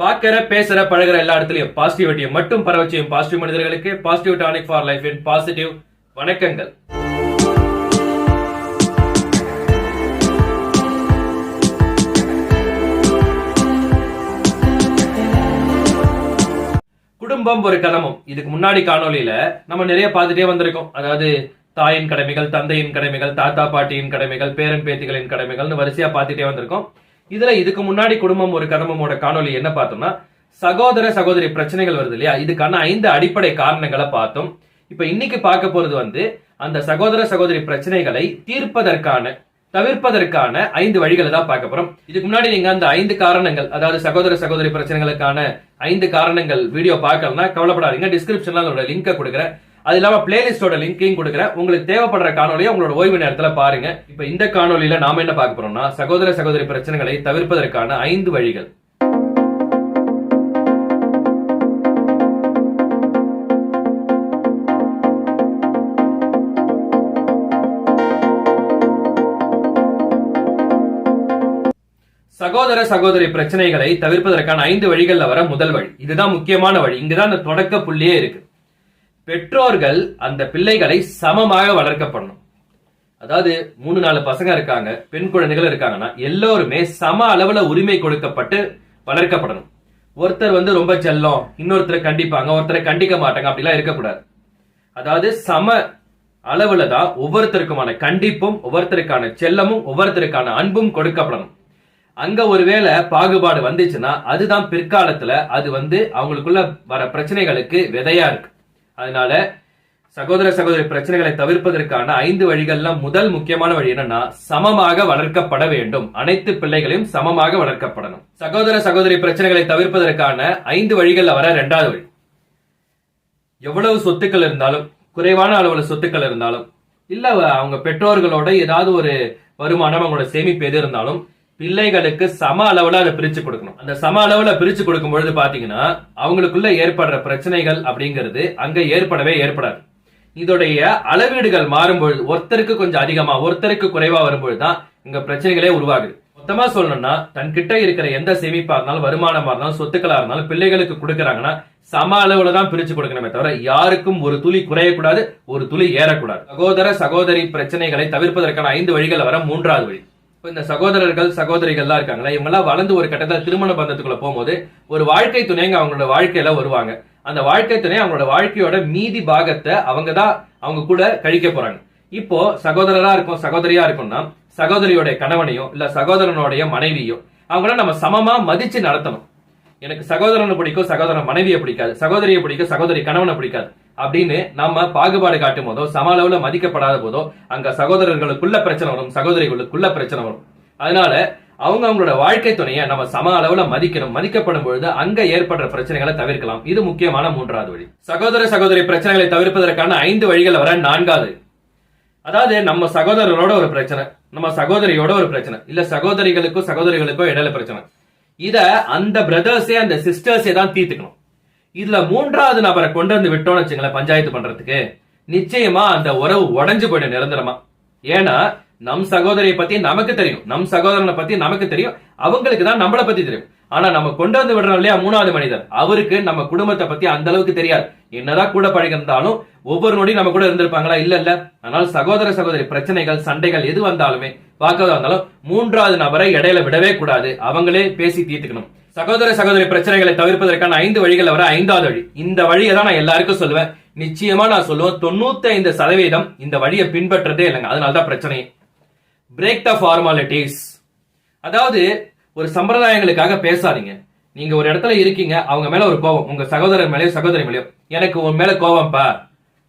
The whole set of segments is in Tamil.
பார்க்கிற பேசுற பழகுற எல்லா இடத்துலயும் பாசிட்டிவிட்டியை மட்டும் பரவ செய்யும் பாசிட்டிவ் மனிதர்களுக்கு positive tonic for life in positive வணக்கங்கள். குடும்பம் ஒரு கதமும் இதுக்கு முன்னாடி காணொலியில நம்ம நிறைய பார்த்துட்டே வந்திருக்கோம். அதாவது தாயின் கடமைகள் தந்தையின் கடமைகள் தாத்தா பாட்டியின் கடமைகள் பேரன் பேத்திகளின் கடமைகள்னு வரிசையா பார்த்துட்டே வந்திருக்கோம். இதுல இதுக்கு முன்னாடி குடும்பம் ஒரு கதமமோட காணொளி என்ன பார்த்தோம்னா சகோதர சகோதரி பிரச்சனைகள் வருது இல்லையா? இதுக்கான ஐந்து அடிப்படை காரணங்களை பார்த்தோம். இப்ப இன்னைக்கு பார்க்க போறது வந்து அந்த சகோதர சகோதரி பிரச்சனைகளை தீர்ப்பதற்கான தவிர்ப்பதற்கான ஐந்து வழிகளை தான் பார்க்க போறோம். இதுக்கு முன்னாடி நீங்க அந்த ஐந்து காரணங்கள் அதாவது சகோதர சகோதரி பிரச்சனைகளுக்கான ஐந்து காரணங்கள் வீடியோ பார்க்கலன்னா கவலைப்படாதீங்க. டிஸ்கிரிப்ஷன்ல அதோட லிங்கை கொடுக்குறேன். அது இல்லாம பிளேலிஸ்டோட லிங்கையும் கொடுக்குறேன். உங்களுக்கு தேவைப்படுற காணொலியை உங்களோட ஓய்வு நேரத்துல பாருங்க. இப்ப இந்த காணொலியில நாம என்ன பார்க்க போறோம்னா சகோதர சகோதரி பிரச்சனைகளை தவிர்ப்பதற்கான ஐந்து வழிகள். சகோதர சகோதரி பிரச்சனைகளை தவிர்ப்பதற்கான ஐந்து வழிகள்ல வர முதல் வழி. இதுதான் முக்கியமான வழி. இங்கதான் அந்த தொடக்க புள்ளியே இருக்கு. பெற்றோர்கள் அந்த பிள்ளைகளை சமமாக வளர்க்கப்படணும். அதாவது மூணு நாலு பசங்க இருக்காங்க பெண் குழந்தைகள் இருக்காங்கன்னா எல்லோருமே சம அளவுல உரிமை கொடுக்கப்பட்டு வளர்க்கப்படணும். ஒருத்தர் வந்து ரொம்ப செல்லம் இன்னொருத்தரை கண்டிப்பாங்க ஒருத்தரை கண்டிக்க மாட்டாங்க அப்படிலாம் இருக்கக்கூடாது. அதாவது சம அளவுல தான் ஒவ்வொருத்தருக்குமான கண்டிப்பும் ஒவ்வொருத்தருக்கான செல்லமும் ஒவ்வொருத்தருக்கான அன்பும் கொடுக்கப்படணும். அங்க ஒருவேளை பாகுபாடு வந்துச்சுன்னா அதுதான் பிற்காலத்துல அது வந்து அவங்களுக்குள்ள வர பிரச்சனைகளுக்கு விதையா இருக்கு. அதனால சகோதர சகோதரி பிரச்சனைகளை தவிர்ப்பதற்கான ஐந்து வழிகள்ல முதல் முக்கியமான வழி என்னன்னா சமமாக வளர்க்கப்பட வேண்டும். அனைத்து பிள்ளைகளையும் சமமாக வளர்க்கப்படணும். சகோதர சகோதரி பிரச்சனைகளை தவிர்ப்பதற்கான ஐந்து வழிகள்ல வர இரண்டாவது வழி. எவ்வளவு சொத்துக்கள் இருந்தாலும் குறைவான அளவுல சொத்துக்கள் இருந்தாலும் இல்ல அவங்க பெற்றோர்களோட ஏதாவது ஒரு வருமானம் அவங்களோட சேமிப்பு எது இருந்தாலும் பிள்ளைகளுக்கு சம அளவுல அதை பிரிச்சு கொடுக்கணும். அந்த சம அளவுல பிரிச்சு கொடுக்கும் பொழுது பாத்தீங்கன்னா அவங்களுக்குள்ள ஏற்படுற பிரச்சனைகள் அப்படிங்கிறது அங்க ஏற்படவே ஏற்படாது. இதோடைய அளவீடுகள் மாறும்பொழுது ஒருத்தருக்கு கொஞ்சம் அதிகமா ஒருத்தருக்கு குறைவா வரும்பொழுது தான் இங்க பிரச்சனைகளே உருவாகுது. மொத்தமா சொல்லணும்னா தன்கிட்ட இருக்கிற எந்த சேமிப்பா இருந்தாலும் வருமானமா இருந்தாலும் சொத்துக்களா இருந்தாலும் பிள்ளைகளுக்கு கொடுக்கறாங்கன்னா சம அளவுல தான் பிரிச்சு கொடுக்கணுமே தவிர யாருக்கும் ஒரு துளி குறையக்கூடாது ஒரு துளி ஏறக்கூடாது. சகோதர சகோதரி பிரச்சனைகளை தவிர்ப்பதற்கான ஐந்து வழிகள் வர மூன்றாவது வழி. இப்போ இந்த சகோதரர்கள் சகோதரிகள்லாம் இருக்காங்களா இவங்கெல்லாம் வளர்ந்து ஒரு கட்டத்தில் திருமண பந்தத்துக்குள்ள போகும்போது ஒரு வாழ்க்கை துணைங்க அவங்களோட வாழ்க்கையில வருவாங்க. அந்த வாழ்க்கை துணை அவங்களோட வாழ்க்கையோட மீதி பாகத்தை அவங்க தான் அவங்க கூட கழிக்க போறாங்க. இப்போ சகோதரரா இருக்கும் சகோதரியா இருக்கும்னா சகோதரியோட கணவனையும் இல்ல சகோதரனுடைய மனைவியோ அவங்கள நம்ம சமமா மதிச்சு நடத்தணும். எனக்கு சகோதரனை பிடிக்கும் சகோதரன் மனைவியை பிடிக்காது. சகோதரியை பிடிக்கும் சகோதரி கணவனை பிடிக்காது. அப்படின்னு நம்ம பாகுபாடு காட்டும் போதோ சம அளவுல மதிக்கப்படாத போதோ அங்க சகோதரர்களுக்குள்ள பிரச்சனை வரும் சகோதரிகளுக்குள்ள பிரச்சனை வரும். அதனால அவங்க அவங்களோட வாழ்க்கை துணையை நம்ம சம அளவுல மதிக்கணும். மதிக்கப்படும் பொழுது அங்க ஏற்படுற பிரச்சனைகளை தவிர்க்கலாம். இது முக்கியமான மூன்றாவது வழி. சகோதர சகோதரி பிரச்சனைகளை தவிர்ப்பதற்கான ஐந்து வழிகள் வர நான்காவது. அதாவது நம்ம சகோதரரோட ஒரு பிரச்சனை நம்ம சகோதரியோட ஒரு பிரச்சனை இல்ல சகோதரிகளுக்கும் சகோதரிகளுக்கும் இடையில பிரச்சனை. இத அந்த பிரதர்ஸே அந்த சிஸ்டர்ஸே தான் தீர்த்துக்கணும். இதுல மூன்றாவது நபரை கொண்டு வந்து விட்டோம்னு வச்சுங்களேன் பஞ்சாயத்து பண்றதுக்கு நிச்சயமா அந்த உறவு உடைஞ்சு போயிடும் நிரந்தரமா. ஏன்னா நம் சகோதரியை பத்தி நமக்கு தெரியும். நம் சகோதரனை பத்தி நமக்கு தெரியும். அவங்களுக்கு தான் நம்மளை பத்தி தெரியும். ஆனா நம்ம கொண்டு வந்து விடுறோம் இல்லையா மூணாவது மனிதர்? அவருக்கு நம்ம குடும்பத்தை பத்தி அந்த அளவுக்கு தெரியாது. என்னதான் கூட பழகிருந்தாலும் ஒவ்வொரு நொடியும் நம்ம கூட இருந்திருப்பாங்களா? இல்ல இல்ல. அதனால சகோதர சகோதரி பிரச்சனைகள் சண்டைகள் எது வந்தாலுமே பார்க்கறதா இருந்தாலும் மூன்றாவது நபரை இடையில விடவே கூடாது. அவங்களே பேசி தீர்த்துக்கணும். சகோதர சகோதரி பிரச்சனைகளை தவிர்ப்பதற்கான ஐந்து வழிகள் வர ஐந்தாவது வழி. இந்த வழியை தான் நான் எல்லாருக்கும் சொல்லுவேன். நிச்சயமா நான் சொல்லுவேன். தொண்ணூத்தி ஐந்து சதவீதம் இந்த வழியை பின்பற்றதே இல்லைங்க. அதனாலதான் பிரச்சனை. பிரேக் த ஃபார்மாலிட்டிஸ் அதாவது ஒரு சம்பிரதாயங்களுக்காக பேசாதீங்க. நீங்க ஒரு இடத்துல இருக்கீங்க அவங்க மேல ஒரு கோபம். உங்க சகோதரர் மேலயோ சகோதரி மேலயோ எனக்கு உன் மேல கோபம்ப்பா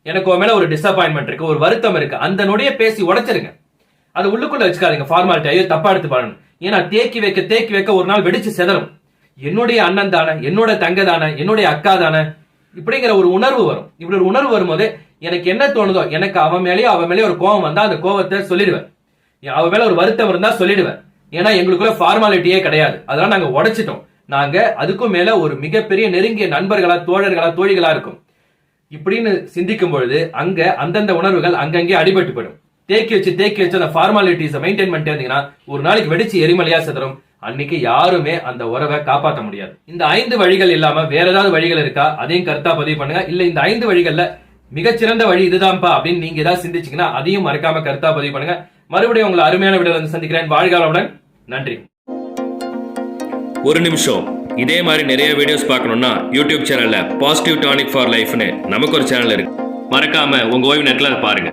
எனக்கு உன் மேல ஒரு டிசப்பாயின்மெண்ட் இருக்கு ஒரு வருத்தம் இருக்கு. அந்த நொடிய பேசி உடைச்சிருங்க. அது உள்ளுக்குள்ள வச்சுக்காதீங்க. ஃபார்மாலிட்டி ஐயோ தப்பா எடுத்து பாருங்க. ஏன்னா தேக்கி வைக்க தேக்கி வைக்க ஒரு நாள் வெடிச்சு செதறும். என்னுடைய அண்ணன் தானே என்னோட தங்க தானே என்னுடைய அக்கா தானே? இப்படிங்கிற ஒரு உணர்வு வரும். இப்படி ஒரு உணர்வு வரும்போது எனக்கு என்ன தோணுதோ எனக்கு அவன் மேலேயோ அவன் மேலேயோ ஒரு கோபம் வந்தா அந்த கோபத்தை சொல்லிடுவேன். அவன் மேல ஒரு வருத்தம் இருந்தா சொல்லிடுவேன். ஏன்னா எங்களுக்குள்ள ஃபார்மாலிட்டியே கிடையாது. அதெல்லாம் நாங்க உடைச்சிட்டோம். நாங்க அதுக்கும் மேல ஒரு மிகப்பெரிய நெருங்கிய நண்பர்களா தோழர்களா தோழிகளா இருக்கும். இப்படின்னு சிந்திக்கும் பொழுது அங்க அந்தந்த உணர்வுகள் அங்கங்கே அடிபட்டு போயிடும் தேக்கி வச்சு தேக்கி வச்சு அந்த ஃபார்மாலிட்டிஸை மெயின்டைன் பண்ணிட்டே இருந்தீங்கன்னா ஒரு நாளைக்கு வெடிச்சு எரிமலையா சிதறும் அன்னைக்கு யாருமே அந்த உறவை காப்பாற்ற முடியாது. இந்த ஐந்து வழிகள் இல்லாம வேற ஏதாவது வழிகள் இருக்கா? அதையும் கருத்தா பதிவு பண்ணுங்க. இல்ல இந்த ஐந்து வழிகள்ல மிகச்சிறந்த வழி இதுதான்ப்பா அப்படின்னு நீங்க ஏதாவது சிந்திச்சீங்கன்னா அதையும் மறக்காம கருத்தா பதிவு பண்ணுங்க. மறுபடியும் உங்களை அருமையான வீடியோ வந்து சந்திக்கிறேன். வாழ்காலவுடன் நன்றி. ஒரு நிமிஷம். இதே மாதிரி நிறைய வீடியோஸ் பார்க்கணும்னா யூடியூப் சேனல்ல பாசிட்டிவ் டானிக் ஃபார் லைஃப்னு நமக்கு ஒரு சேனல் இருக்கு. மறக்காம உங்க ஓய்வு நேரத்தில் அதை பாருங்க.